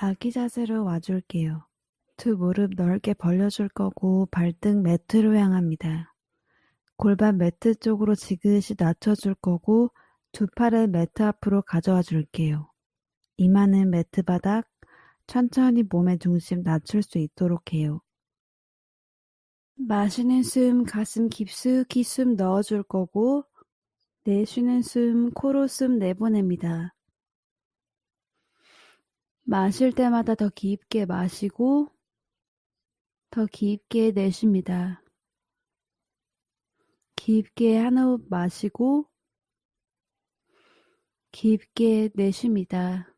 아기 자세로 와줄게요. 두 무릎 넓게 벌려줄 거고 발등 매트로 향합니다. 골반 매트 쪽으로 지그시 낮춰줄 거고 두 팔을 매트 앞으로 가져와 줄게요. 이마는 매트 바닥, 천천히 몸의 중심 낮출 수 있도록 해요. 마시는 숨 가슴 깊숙이 숨 넣어줄 거고 내쉬는 숨 코로 숨 내보냅니다. 마실 때마다 더 깊게 마시고 더 깊게 내쉽니다. 깊게 한 호흡 마시고 깊게 내쉽니다.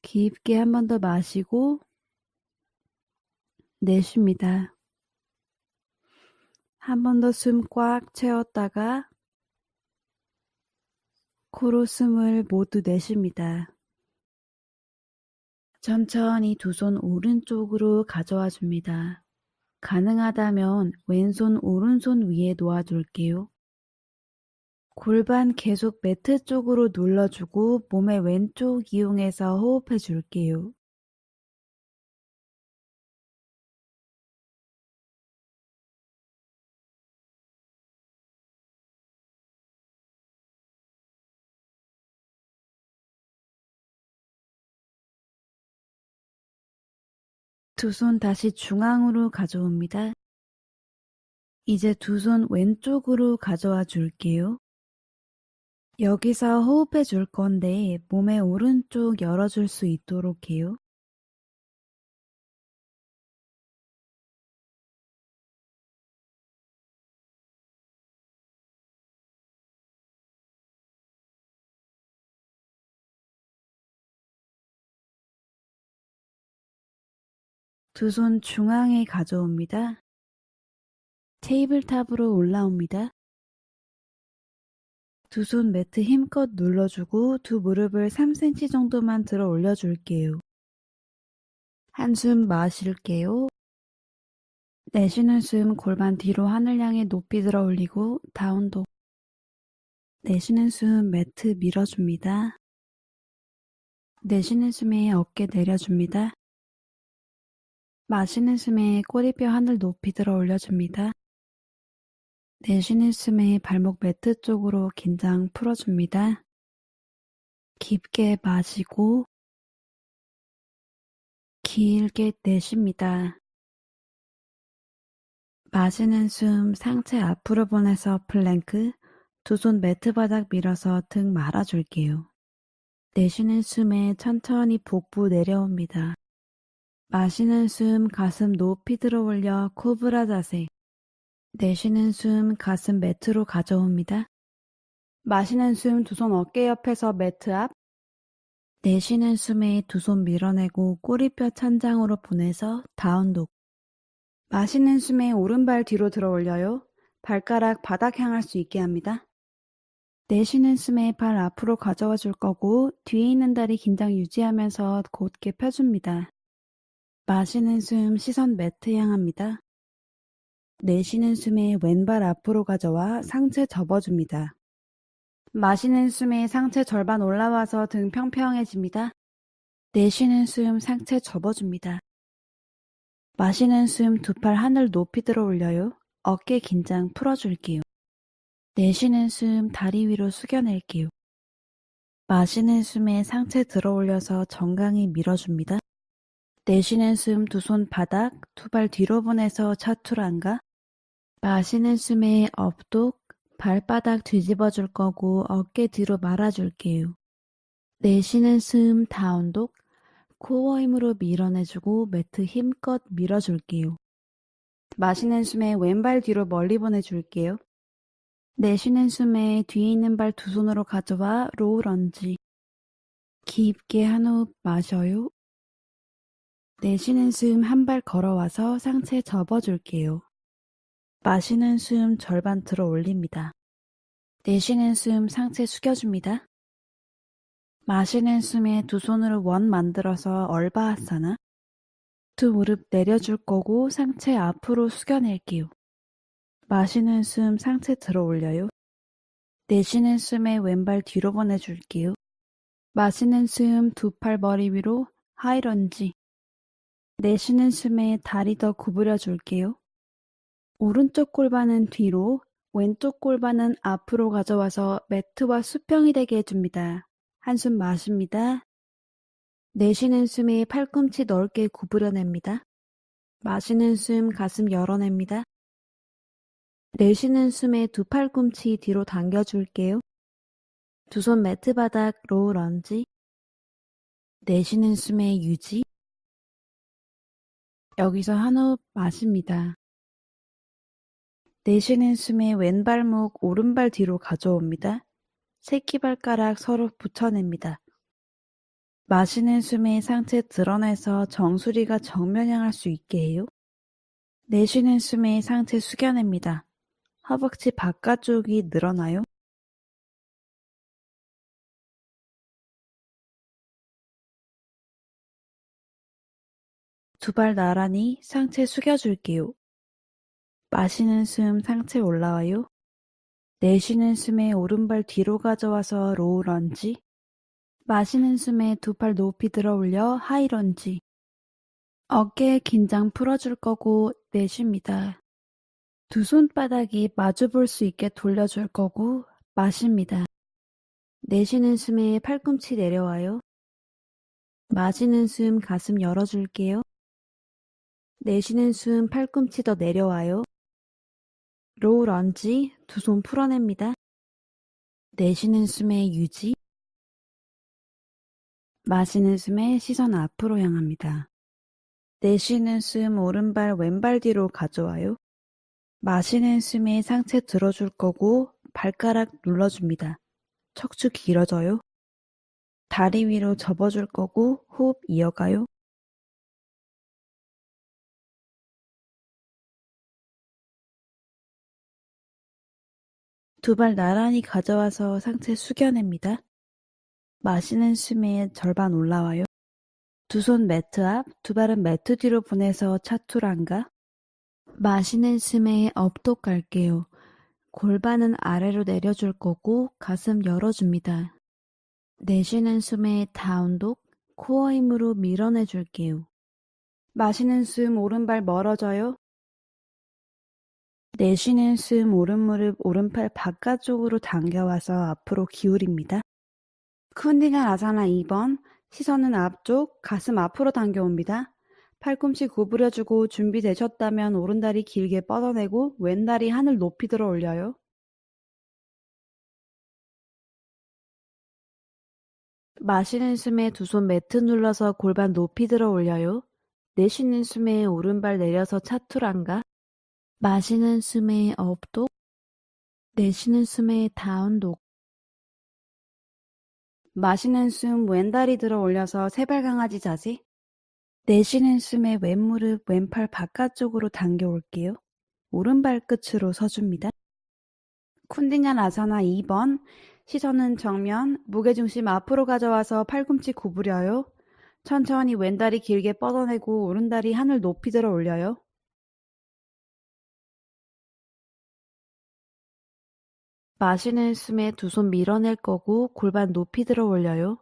깊게 한 번 더 마시고 내쉽니다. 한 번 더 숨 꽉 채웠다가 코로 숨을 모두 내쉽니다. 천천히 두 손 오른쪽으로 가져와 줍니다. 가능하다면 왼손 오른손 위에 놓아둘게요. 골반 계속 매트 쪽으로 눌러주고 몸의 왼쪽 이용해서 호흡해 줄게요. 두 손 다시 중앙으로 가져옵니다. 이제 두 손 왼쪽으로 가져와 줄게요. 여기서 호흡해 줄 건데 몸의 오른쪽 열어줄 수 있도록 해요. 두 손 중앙에 가져옵니다. 테이블탑으로 올라옵니다. 두 손 매트 힘껏 눌러주고 두 무릎을 3cm 정도만 들어 올려줄게요. 한숨 마실게요. 내쉬는 숨 골반 뒤로 하늘 향해 높이 들어 올리고 다운독. 내쉬는 숨 매트 밀어줍니다. 내쉬는 숨에 어깨 내려줍니다. 마시는 숨에 꼬리뼈 하늘 높이 들어 올려줍니다. 내쉬는 숨에 발목 매트 쪽으로 긴장 풀어줍니다. 깊게 마시고 길게 내쉽니다. 마시는 숨 상체 앞으로 보내서 플랭크 두 손 매트 바닥 밀어서 등 말아줄게요. 내쉬는 숨에 천천히 복부 내려옵니다. 마시는 숨 가슴 높이 들어 올려 코브라 자세 내쉬는 숨 가슴 매트로 가져옵니다. 마시는 숨 두 손 어깨 옆에서 매트 앞 내쉬는 숨에 두 손 밀어내고 꼬리뼈 천장으로 보내서 다운독 마시는 숨에 오른발 뒤로 들어 올려요. 발가락 바닥 향할 수 있게 합니다. 내쉬는 숨에 발 앞으로 가져와 줄 거고 뒤에 있는 다리 긴장 유지하면서 곧게 펴줍니다. 마시는 숨 시선 매트 향합니다. 내쉬는 숨에 왼발 앞으로 가져와 상체 접어줍니다. 마시는 숨에 상체 절반 올라와서 등 평평해집니다. 내쉬는 숨 상체 접어줍니다. 마시는 숨 두 팔 하늘 높이 들어 올려요. 어깨 긴장 풀어줄게요. 내쉬는 숨 다리 위로 숙여낼게요. 마시는 숨에 상체 들어 올려서 정강이 밀어줍니다. 내쉬는 숨 두 손 바닥, 두 발 뒤로 보내서 차투란가. 마시는 숨에 업독, 발바닥 뒤집어 줄 거고 어깨 뒤로 말아 줄게요. 내쉬는 숨 다운독, 코어 힘으로 밀어내주고 매트 힘껏 밀어줄게요. 마시는 숨에 왼발 뒤로 멀리 보내줄게요. 내쉬는 숨에 뒤에 있는 발 두 손으로 가져와 로우 런지. 깊게 한 호흡 마셔요. 내쉬는 숨 한 발 걸어와서 상체 접어줄게요. 마시는 숨 절반 들어 올립니다. 내쉬는 숨 상체 숙여줍니다. 마시는 숨에 두 손으로 원 만들어서 얼바하사나 두 무릎 내려줄 거고 상체 앞으로 숙여낼게요. 마시는 숨 상체 들어 올려요. 내쉬는 숨에 왼발 뒤로 보내줄게요. 마시는 숨 두 팔 머리 위로 하이런지. 내쉬는 숨에 다리 더 구부려 줄게요. 오른쪽 골반은 뒤로, 왼쪽 골반은 앞으로 가져와서 매트와 수평이 되게 해줍니다. 한숨 마십니다. 내쉬는 숨에 팔꿈치 넓게 구부려냅니다. 마시는 숨 가슴 열어냅니다. 내쉬는 숨에 두 팔꿈치 뒤로 당겨줄게요. 두 손 매트 바닥 로우 런지. 내쉬는 숨에 유지. 여기서 한 호흡 마십니다. 내쉬는 숨에 왼발목 오른발 뒤로 가져옵니다. 새끼발가락 서로 붙여냅니다. 마시는 숨에 상체 드러내서 정수리가 정면 향할 수 있게 해요. 내쉬는 숨에 상체 숙여냅니다. 허벅지 바깥쪽이 늘어나요. 두 발 나란히 상체 숙여줄게요. 마시는 숨 상체 올라와요. 내쉬는 숨에 오른발 뒤로 가져와서 로우 런지. 마시는 숨에 두 팔 높이 들어 올려 하이 런지. 어깨 긴장 풀어줄 거고 내쉽니다. 두 손바닥이 마주 볼 수 있게 돌려줄 거고 마십니다. 내쉬는 숨에 팔꿈치 내려와요. 마시는 숨 가슴 열어줄게요. 내쉬는 숨 팔꿈치 더 내려와요. 로우 런지 두 손 풀어냅니다. 내쉬는 숨에 유지. 마시는 숨에 시선 앞으로 향합니다. 내쉬는 숨 오른발 왼발 뒤로 가져와요. 마시는 숨에 상체 들어줄 거고 발가락 눌러줍니다. 척추 길어져요. 다리 위로 접어줄 거고 호흡 이어가요. 두 발 나란히 가져와서 상체 숙여냅니다. 마시는 숨에 절반 올라와요. 두 손 매트 앞, 두 발은 매트 뒤로 보내서 차투란가. 마시는 숨에 업독 갈게요. 골반은 아래로 내려줄 거고 가슴 열어줍니다. 내쉬는 숨에 다운독, 코어 힘으로 밀어내 줄게요. 마시는 숨 오른발 멀어져요. 내쉬는 숨 오른무릎 오른팔 바깥쪽으로 당겨와서 앞으로 기울입니다. 쿤딩한 아사나 2번 시선은 앞쪽 가슴 앞으로 당겨옵니다. 팔꿈치 구부려주고 준비되셨다면 오른다리 길게 뻗어내고 왼다리 하늘 높이 들어 올려요. 마시는 숨에 두 손 매트 눌러서 골반 높이 들어 올려요. 내쉬는 숨에 오른발 내려서 차투란가. 마시는 숨에 업독. 내쉬는 숨에 다운독. 마시는 숨 왼다리 들어 올려서 세발 강아지 자세. 내쉬는 숨에 왼무릎 왼팔 바깥쪽으로 당겨 올게요. 오른발 끝으로 서줍니다. 쿤딩한 아사나 2번. 시선은 정면, 무게중심 앞으로 가져와서 팔꿈치 구부려요. 천천히 왼다리 길게 뻗어내고 오른다리 하늘 높이 들어 올려요. 마시는 숨에 두 손 밀어낼 거고 골반 높이 들어 올려요.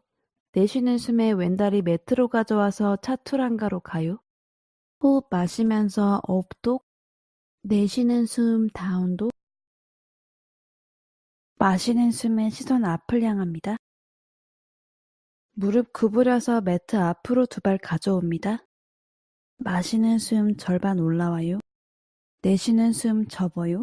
내쉬는 숨에 왼다리 매트로 가져와서 차투란가로 가요. 호흡 마시면서 업독, 내쉬는 숨 다운독, 마시는 숨에 시선 앞을 향합니다. 무릎 구부려서 매트 앞으로 두 발 가져옵니다. 마시는 숨 절반 올라와요. 내쉬는 숨 접어요.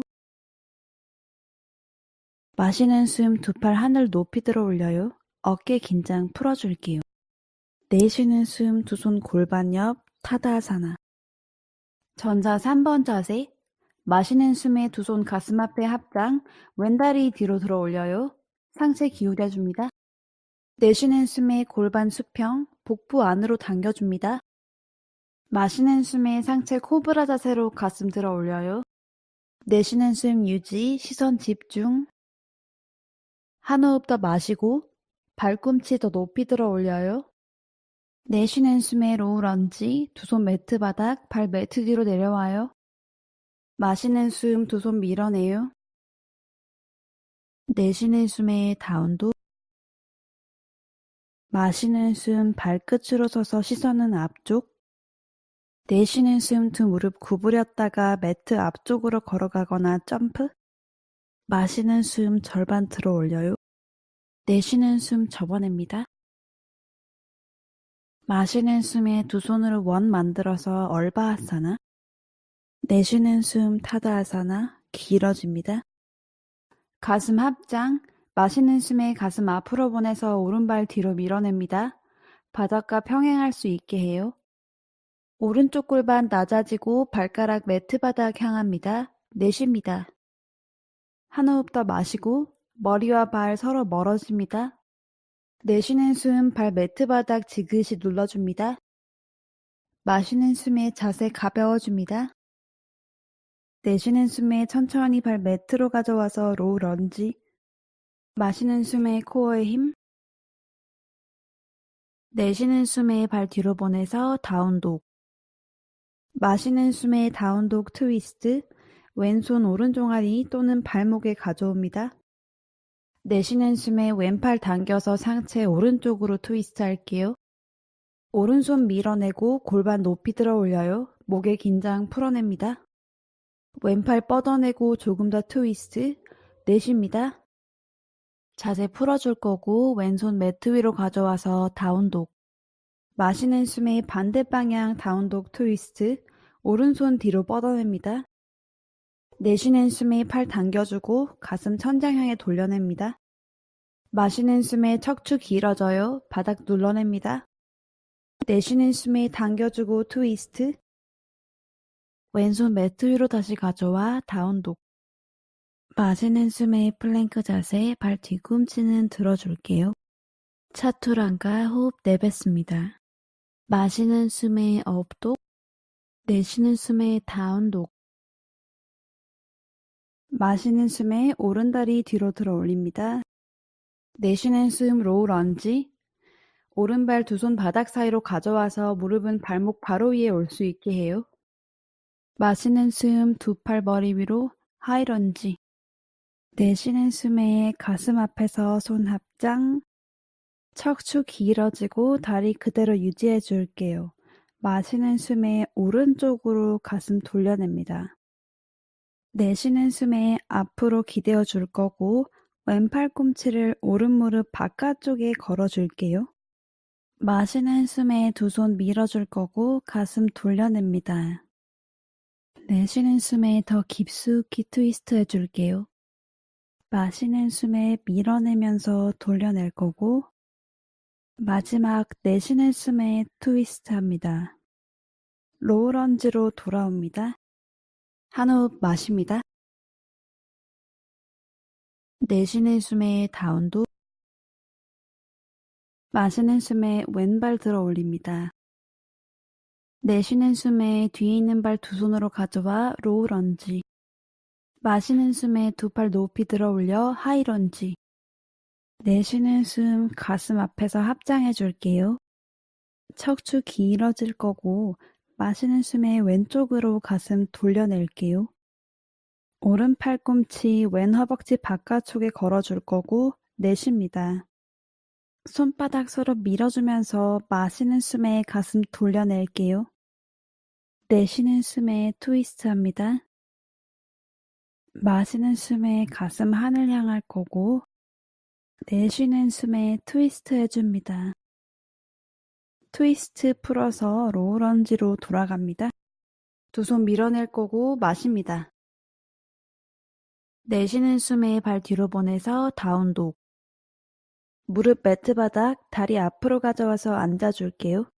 마시는 숨 두 팔 하늘 높이 들어 올려요. 어깨 긴장 풀어줄게요. 내쉬는 숨 두 손 골반 옆 타다아사나. 전자 3번 자세. 마시는 숨에 두 손 가슴 앞에 합장, 왼다리 뒤로 들어 올려요. 상체 기울여 줍니다. 내쉬는 숨에 골반 수평, 복부 안으로 당겨줍니다. 마시는 숨에 상체 코브라 자세로 가슴 들어 올려요. 내쉬는 숨 유지, 시선 집중. 한 호흡 더 마시고 발꿈치 더 높이 들어 올려요. 내쉬는 숨에 로우 런지, 두 손 매트 바닥, 발 매트 뒤로 내려와요. 마시는 숨 두 손 밀어내요. 내쉬는 숨에 다운도 마시는 숨 발끝으로 서서 시선은 앞쪽. 내쉬는 숨 두 무릎 구부렸다가 매트 앞쪽으로 걸어가거나 점프. 마시는 숨 절반 들어 올려요. 내쉬는 숨 접어냅니다. 마시는 숨에 두 손으로 원 만들어서 얼바아사나. 내쉬는 숨 타다아사나 길어집니다. 가슴 합장. 마시는 숨에 가슴 앞으로 보내서 오른발 뒤로 밀어냅니다. 바닥과 평행할 수 있게 해요. 오른쪽 골반 낮아지고 발가락 매트 바닥 향합니다. 내쉽니다. 한 호흡 더 마시고 머리와 발 서로 멀어집니다. 내쉬는 숨 발 매트 바닥 지그시 눌러줍니다. 마시는 숨에 자세 가벼워줍니다. 내쉬는 숨에 천천히 발 매트로 가져와서 로우 런지. 마시는 숨에 코어에 힘. 내쉬는 숨에 발 뒤로 보내서 다운독. 마시는 숨에 다운독 트위스트. 왼손 오른종아리 또는 발목에 가져옵니다. 내쉬는 숨에 왼팔 당겨서 상체 오른쪽으로 트위스트 할게요. 오른손 밀어내고 골반 높이 들어 올려요. 목의 긴장 풀어냅니다. 왼팔 뻗어내고 조금 더 트위스트. 내쉽니다. 자세 풀어줄 거고 왼손 매트 위로 가져와서 다운독. 마시는 숨에 반대 방향 다운독 트위스트. 오른손 뒤로 뻗어냅니다. 내쉬는 숨에 팔 당겨주고 가슴 천장 향해 돌려냅니다. 마시는 숨에 척추 길어져요. 바닥 눌러냅니다. 내쉬는 숨에 당겨주고 트위스트. 왼손 매트 위로 다시 가져와 다운독. 마시는 숨에 플랭크 자세 발 뒤꿈치는 들어줄게요. 차투랑가 호흡 내뱉습니다. 마시는 숨에 업독. 내쉬는 숨에 다운독. 마시는 숨에 오른다리 뒤로 들어 올립니다. 내쉬는 숨 로우 런지. 오른발 두 손 바닥 사이로 가져와서 무릎은 발목 바로 위에 올 수 있게 해요. 마시는 숨 두 팔 머리 위로 하이 런지. 내쉬는 숨에 가슴 앞에서 손 합장. 척추 길어지고 다리 그대로 유지해 줄게요. 마시는 숨에 오른쪽으로 가슴 돌려냅니다. 내쉬는 숨에 앞으로 기대어 줄 거고 왼팔 꿈치를 오른 무릎 바깥쪽에 걸어 줄게요. 마시는 숨에 두 손 밀어 줄 거고 가슴 돌려냅니다. 내쉬는 숨에 더 깊숙이 트위스트 해줄게요. 마시는 숨에 밀어내면서 돌려낼 거고 마지막 내쉬는 숨에 트위스트 합니다. 로우런지로 돌아옵니다. 한 호흡 마십니다. 내쉬는 숨에 다운도 마시는 숨에 왼발 들어 올립니다. 내쉬는 숨에 뒤에 있는 발 두 손으로 가져와 로우 런지 마시는 숨에 두 팔 높이 들어 올려 하이 런지 내쉬는 숨 가슴 앞에서 합장해 줄게요. 척추 길어질 거고 마시는 숨에 왼쪽으로 가슴 돌려낼게요. 오른 팔꿈치 왼 허벅지 바깥쪽에 걸어줄 거고 내쉽니다. 손바닥 서로 밀어주면서 마시는 숨에 가슴 돌려낼게요. 내쉬는 숨에 트위스트 합니다. 마시는 숨에 가슴 하늘 향할 거고 내쉬는 숨에 트위스트 해줍니다. 트위스트 풀어서 로우런지로 돌아갑니다. 두 손 밀어낼 거고 마십니다. 내쉬는 숨에 발 뒤로 보내서 다운독. 무릎 매트 바닥 다리 앞으로 가져와서 앉아줄게요.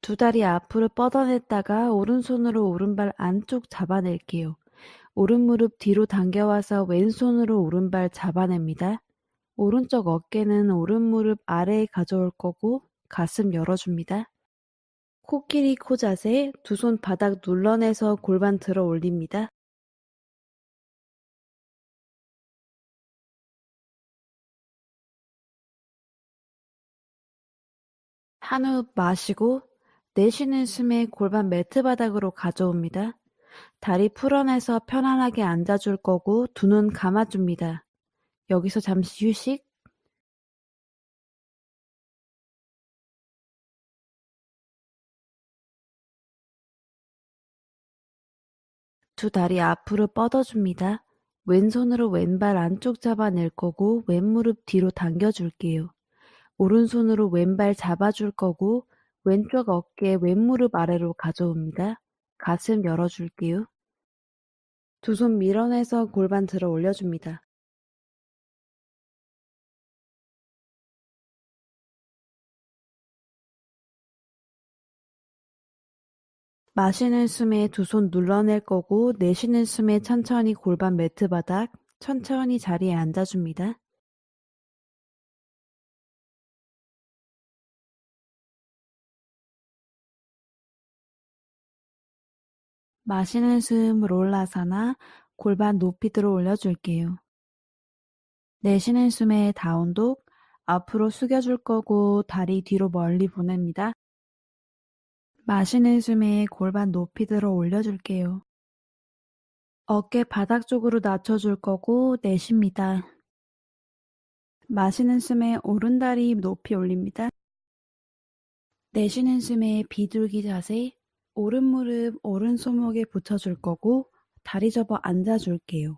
두 다리 앞으로 뻗어냈다가 오른손으로 오른발 안쪽 잡아낼게요. 오른 무릎 뒤로 당겨와서 왼손으로 오른발 잡아냅니다. 오른쪽 어깨는 오른 무릎 아래에 가져올 거고 가슴 열어줍니다. 코끼리 코 자세 두 손 바닥 눌러내서 골반 들어 올립니다. 한 호흡 마시고 내쉬는 숨에 골반 매트 바닥으로 가져옵니다. 다리 풀어내서 편안하게 앉아줄 거고 두 눈 감아줍니다. 여기서 잠시 휴식. 두 다리 앞으로 뻗어줍니다. 왼손으로 왼발 안쪽 잡아낼 거고 왼무릎 뒤로 당겨줄게요. 오른손으로 왼발 잡아줄 거고 왼쪽 어깨 왼무릎 아래로 가져옵니다. 가슴 열어줄게요. 두 손 밀어내서 골반 들어 올려줍니다. 마시는 숨에 두 손 눌러낼 거고 내쉬는 숨에 천천히 골반 매트 바닥, 천천히 자리에 앉아줍니다. 마시는 숨 롤라사나 골반 높이 들어 올려줄게요. 내쉬는 숨에 다운독 앞으로 숙여줄 거고 다리 뒤로 멀리 보냅니다. 마시는 숨에 골반 높이 들어 올려줄게요. 어깨 바닥 쪽으로 낮춰줄 거고 내쉽니다. 마시는 숨에 오른다리 높이 올립니다. 내쉬는 숨에 비둘기 자세, 오른 무릎 오른 손목에 붙여줄 거고 다리 접어 앉아줄게요.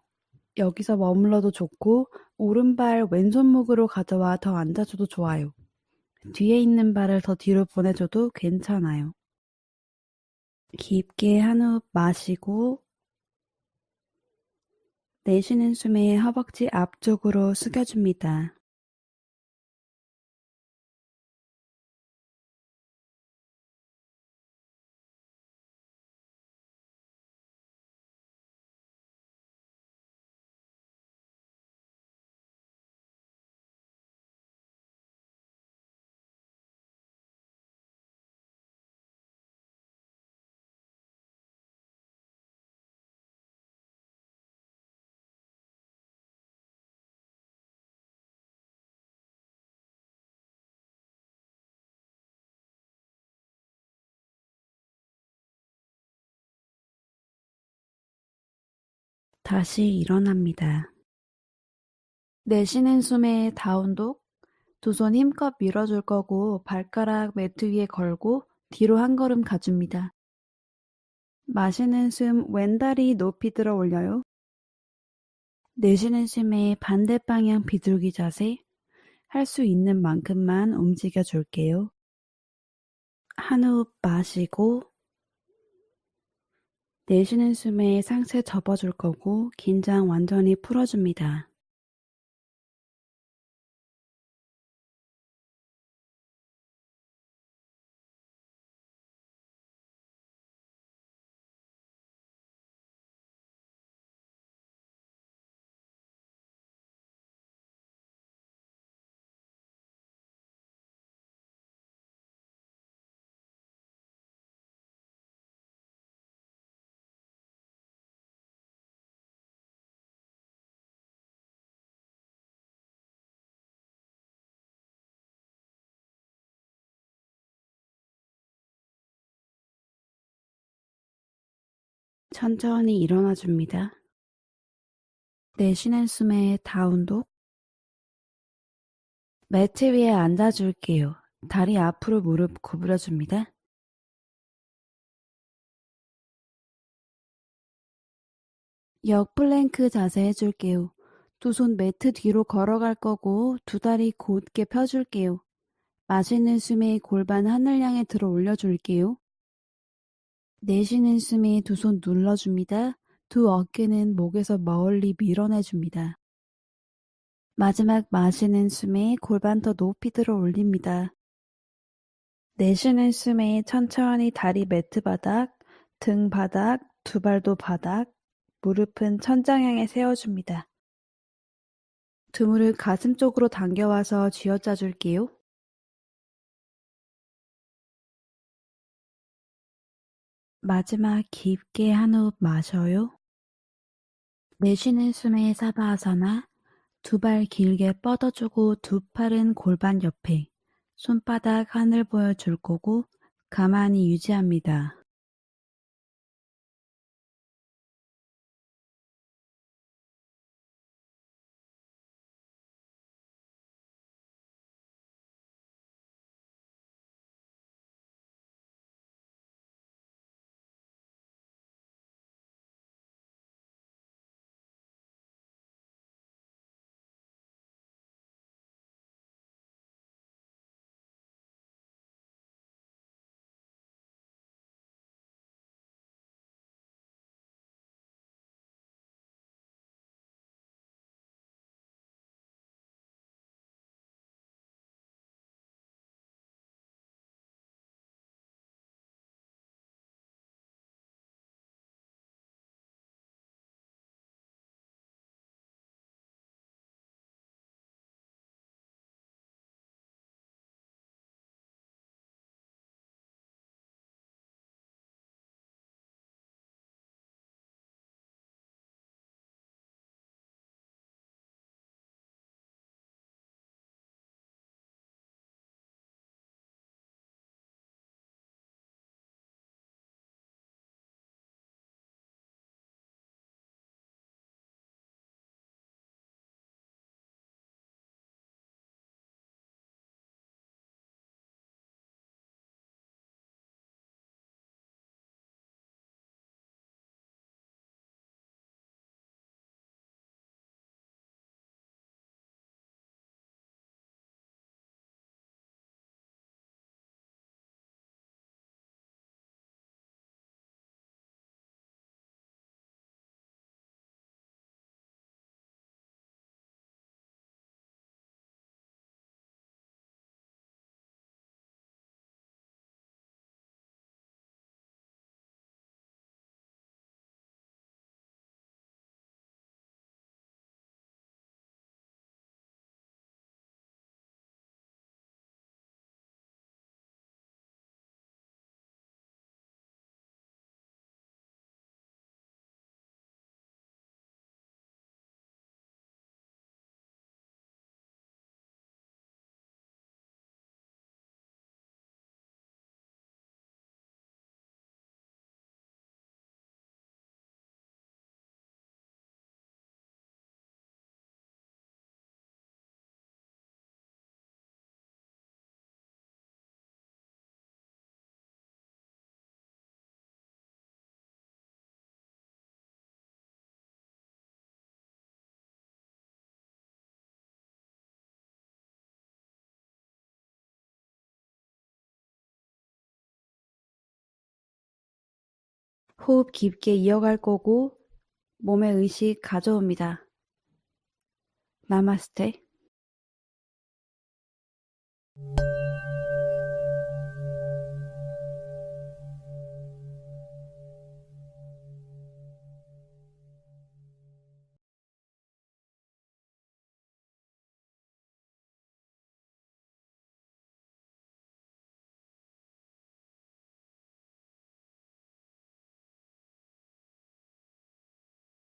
여기서 머물러도 좋고 오른발 왼손목으로 가져와 더 앉아줘도 좋아요. 뒤에 있는 발을 더 뒤로 보내줘도 괜찮아요. 깊게 한 호흡 마시고 내쉬는 숨에 허벅지 앞쪽으로 숙여줍니다. 다시 일어납니다. 내쉬는 숨에 다운독, 두 손 힘껏 밀어줄 거고 발가락 매트 위에 걸고 뒤로 한 걸음 가줍니다. 마시는 숨 왼다리 높이 들어 올려요. 내쉬는 숨에 반대 방향 비둘기 자세, 할 수 있는 만큼만 움직여 줄게요. 한 호흡 마시고 내쉬는 숨에 상체 접어줄 거고 긴장 완전히 풀어줍니다. 천천히 일어나 줍니다. 내쉬는 숨에 다운독 매트 위에 앉아줄게요. 다리 앞으로 무릎 구부려줍니다. 역 플랭크 자세 해줄게요. 두 손 매트 뒤로 걸어갈 거고 두 다리 곧게 펴줄게요. 마시는 숨에 골반 하늘 향해 들어 올려줄게요. 내쉬는 숨에 두손 눌러 줍니다. 두 어깨는 목에서 멀리 밀어내 줍니다. 마지막 마시는 숨에 골반 더 높이 들어 올립니다. 내쉬는 숨에 천천히 다리 매트 바닥, 등 바닥, 두 발도 바닥, 무릎은 천장 향해 세워줍니다. 두 무릎 가슴 쪽으로 당겨와서 쥐어짜 줄게요. 마지막 깊게 한 호흡 마셔요. 내쉬는 숨에 사바아사나 두 발 길게 뻗어주고 두 팔은 골반 옆에 손바닥 하늘 보여줄 거고 가만히 유지합니다. 호흡 깊게 이어갈 거고 몸의 의식 가져옵니다. 나마스테.